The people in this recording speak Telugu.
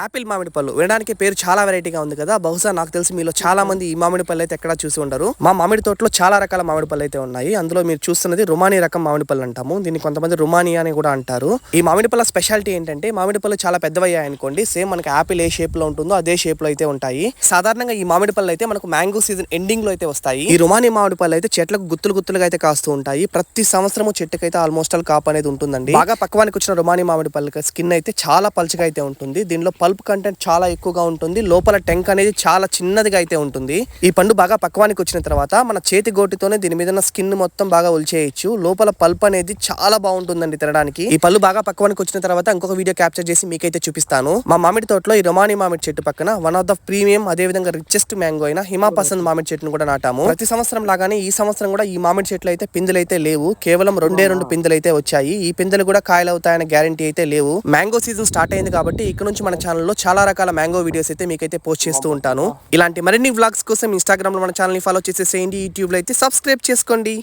యాపిల్ మామిడి పళ్ళు వినడానికి పేరు చాలా వెరైటీగా ఉంది కదా. బహుశా నాకు తెలిసి మీలో చాలా మంది ఈ మామిడి పళ్ళు అయితే ఎక్కడ చూసి ఉండరు. మా మామిడి తోటలో చాలా రకాల మామిడి పళ్ళు అయితే ఉన్నాయి. అందులో మీరు చూస్తున్నది రుమానీ రకం మామిడి పళ్ళు అంటాము. దీన్ని కొంతమంది రుమానీ అని కూడా అంటారు. ఈ మామిడి పళ్ళ స్పెషాలిటీ ఏంటంటే మామిడి పళ్ళు చాలా పెద్దవయ్యాయి అనుకోండి సేమ్ మనకి యాపిల్ ఏ షేప్లో ఉంటుందో అదే షేప్లో అయితే ఉంటాయి. సాధారణంగా ఈ మామిడి పళ్ళు అయితే మనకు మ్యాంగో సీజన్ ఎండింగ్లో అయితే వస్తాయి. ఈ రుమానీ మామిడి పళ్ళు అయితే చెట్లకు గుత్తులు గుత్తులుగా అయితే కాస్తూ ఉంటాయి. ప్రతి సంవత్సరము చెట్టుకైతే ఆల్మోస్ట్ ఆల్ కాపు అనేది ఉంటుందండి. బాగా పక్వానికి వచ్చిన రుమానీ మామిడి పళ్ళకి స్కిన్ అయితే చాలా పలుచగా అయితే ఉంటుంది. దీనిలో పల్ప్ కంటెంట్ చాలా ఎక్కువగా ఉంటుంది. లోపల టెంక్ అనేది చాలా చిన్నదిగా అయితే ఉంటుంది. ఈ పండు బాగా పక్వానికి వచ్చిన తర్వాత మన చేతి గోటితోనే దీని మీద స్కిన్ మొత్తం బాగా ఒలిచేయచ్చు. లోపల పల్ప్ అనేది చాలా బాగుంటుందండి తినడానికి. ఈ పళ్ళు బాగా పక్వానికి వచ్చిన తర్వాత ఇంకొక వీడియో క్యాప్చర్ చేసి మీకైతే చూపిస్తాను. మా మామిడి తోటలో ఈ రొమాని మామిడి చెట్టు పక్కన వన్ ఆఫ్ ద ప్రీమియం అదే విధంగా రిచెస్ట్ మ్యాంగో అయిన హిమాపసంద్ మామిడి చెట్టును కూడా నాటాము. ప్రతి సంవత్సరం లాగానే ఈ సంవత్సరం కూడా ఈ మామిడి చెట్లు అయితే పిందులు అయితే లేవు. కేవలం రెండే రెండు పిందులు అయితే వచ్చాయి. ఈ పిందులు కూడా కాయలు అవుతాయనే గ్యారంటీ అయితే లేవు. మ్యాంగో సీజన్ స్టార్ట్ అయింది కాబట్టి ఇక్కడ నుంచి మన ఛానల్లో చాలా రకాల మ్యాంగో వీడియోస్ అయితే మీకైతే పోస్ట్ చేస్తూ ఉంటాను. ఇలాంటి మరిన్ని వ్లాగ్స్ కోసం ఇన్స్టాగ్రామ్లో మన ఛానల్ని ఫాలో చేసేసేయండి. యూట్యూబ్లో అయితే సబ్స్క్రైబ్ చేసుకోండి.